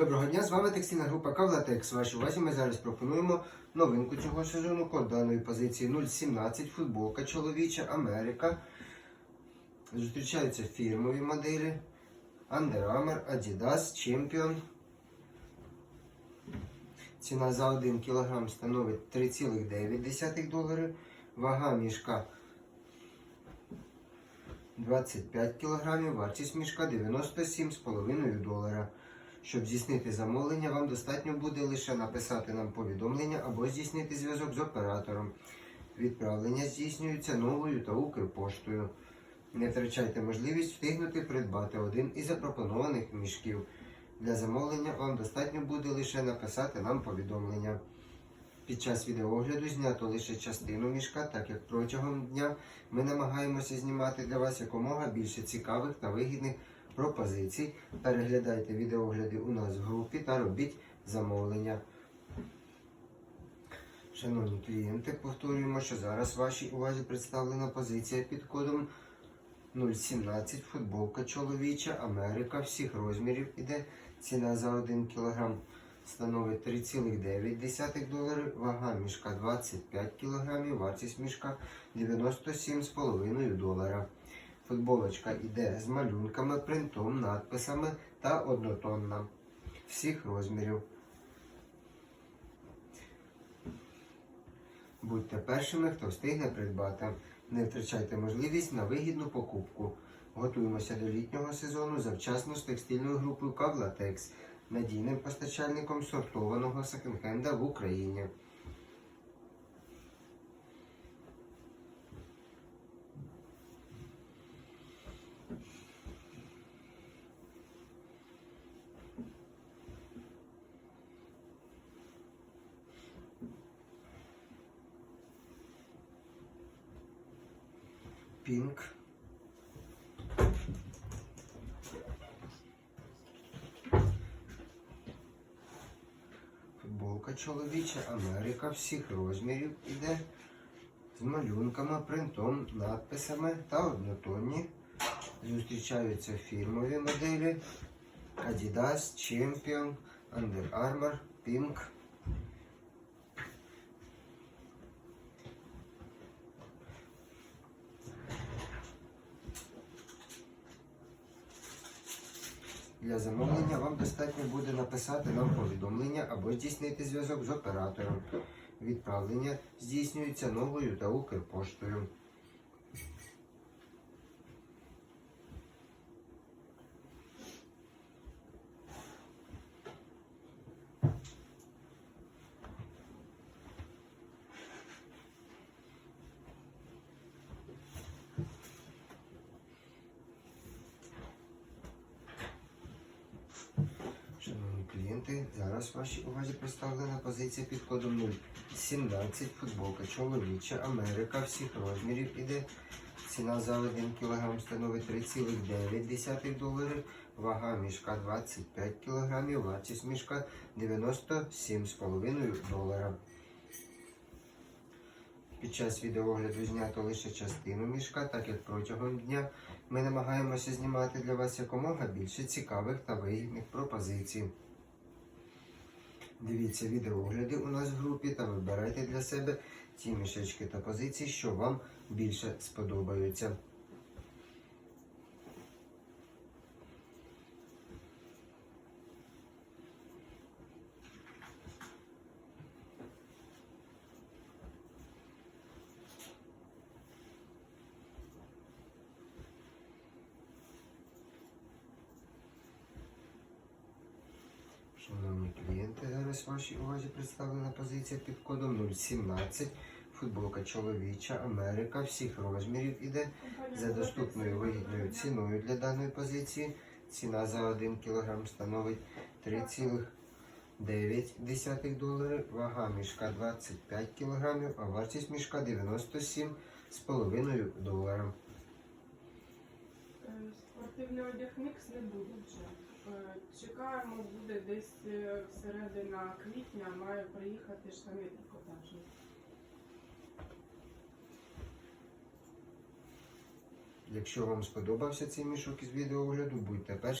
Доброго дня, з вами текстильна група Кавлатекс. Вашій увазі ми зараз пропонуємо новинку цього сезону. Код даної позиції 017, футболка чоловіча, Америка. Зустрічаються фірмові моделі Under Armour, Adidas, Champion. Ціна за 1 кг становить 3,9 долари. Вага мішка 25 кг, вартість мішка 97,5 долара. Щоб здійснити замовлення, вам достатньо буде лише написати нам повідомлення або здійснити зв'язок з оператором. Відправлення здійснюється новою та Укрпоштою. Не втрачайте можливість встигнути придбати один із запропонованих мішків. Для замовлення вам достатньо буде лише написати нам повідомлення. Під час відеоогляду знято лише частину мішка, так як протягом дня ми намагаємося знімати для вас якомога більше цікавих та вигідних пропозицій. Переглядайте відеогляди у нас в групі та робіть замовлення. Шановні клієнти, повторюємо, що зараз вашій увазі представлена позиція під кодом 017 футболка чоловіча Америка всіх розмірів іде. Ціна за 1 кг становить 3,9 долари, вага мішка 25 кг, вартість мішка 97,5 долара. Футболочка йде з малюнками, принтом, надписами та однотонна. Всіх розмірів. Будьте першими, хто встигне придбати. Не втрачайте можливість на вигідну покупку. Готуємося до літнього сезону завчасно з текстильною групою Кавлатекс, надійним постачальником сортованого секонд-хенда в Україні. Пінк. Футболка чоловіча, Америка всіх розмірів іде з малюнками, принтом, надписами та однотонні. Зустрічаються фірмові моделі Adidas, Champion, Under Armour, Pink. Для замовлення вам достатньо буде написати нам повідомлення або здійснити зв'язок з оператором. Відправлення здійснюється новою та Укрпоштою. Шановні клієнти, зараз вашій увазі представлена позиція під кодом 017 футболка чоловіча Америка всіх розмірів іде. Ціна за 1 кг становить 3,9 долари, вага мішка 25 кг, вартість мішка 97,5 долара. Під час відеогляду знято лише частину мішка, так як протягом дня ми намагаємося знімати для вас якомога більше цікавих та вигідних пропозицій. Дивіться відеогляди у нас в групі та вибирайте для себе ті мішечки та позиції, що вам більше сподобаються. Шановні клієнти, зараз вашій увазі представлена позиція під кодом 017. Футболка чоловіча, Америка всіх розмірів іде за доступною вигідною ціною для даної позиції. Ціна за 1 кг становить 3,9 долари, вага мішка 25 кг, а вартість мішка 97,5 долара. Спортивний одяг мікс не буде. Е, Чекаємо, буде десь е, середина квітня, має приїхати штани трикотажні. Якщо вам сподобався цей мішок із відеоогляду, будьте перші.